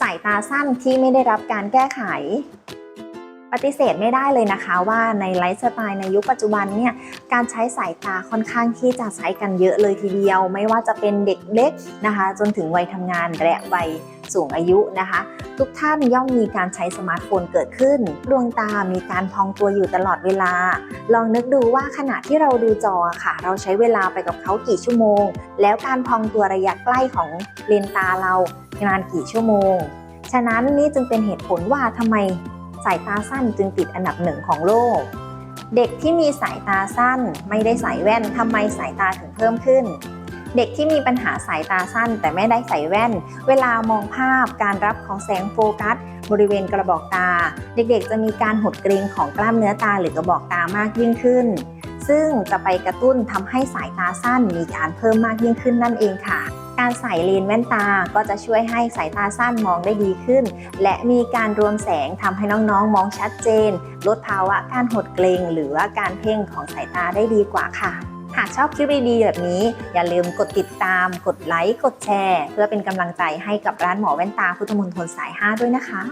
สายตาสั้นที่ไม่ได้รับการแก้ไข ปฏิเสธไม่ได้เลยนะคะว่าในไลฟ์สไตล์ในยุคปัจจุบันเนี่ยการใช้สายตาค่อนข้างที่จะใช้กันเยอะเลยทีเดียว ไม่ว่าจะเป็นเด็กเล็กนะคะ จนถึงวัยทำงานและวัยสูงอายุนะคะ ทุกท่านย่อมมีการใช้สมาร์ทโฟนเกิดขึ้น ดวงตามีการพองตัวอยู่ตลอดเวลา ลองนึกดูว่าขณะที่เราดูจอค่ะ เราใช้เวลาไปกับเขากี่ชั่วโมง แล้วการพองตัวระยะใกล้ของเลนตาเรา นานกี่ชั่วโมง ฉะนั้นนี่จึงเป็นเหตุผลว่าทำไมสายตาสั้นจึงติดอันดับหนึ่งของโลก เด็กที่มีสายตาสั้นไม่ได้ใส่แว่นทำไมสายตาถึงเพิ่มขึ้น เด็กที่มีปัญหาสายตาสั้นแต่ไม่ได้ใส่แว่น เวลามองภาพการรับของแสงโฟกัส บริเวณกระบอกตา เด็กๆ จะมีการหดเกรงของกล้ามเนื้อตาหรือกระบอกตามากยิ่งขึ้น ซึ่งจะไปกระตุ้นทำให้สายตาสั้นมีการเพิ่มมากยิ่งขึ้นนั่นเองค่ะ การใส่เลนส์แว่นตาก็จะช่วยให้สายตาสั้นมองได้ดีขึ้น และมีการรวมแสงทำให้น้องๆ มองชัดเจน ลดภาวะการหดเกรงหรือว่าการเพ่งของสายตาได้ดีกว่าค่ะ หากชอบคลิปดีๆแบบนี้ อย่าลืมกดติดตาม กดไลค์ กดแชร์ เพื่อเป็นกำลังใจให้กับร้านหมอแว่นตาพุทธมณฑลสาย 5 ด้วยนะคะ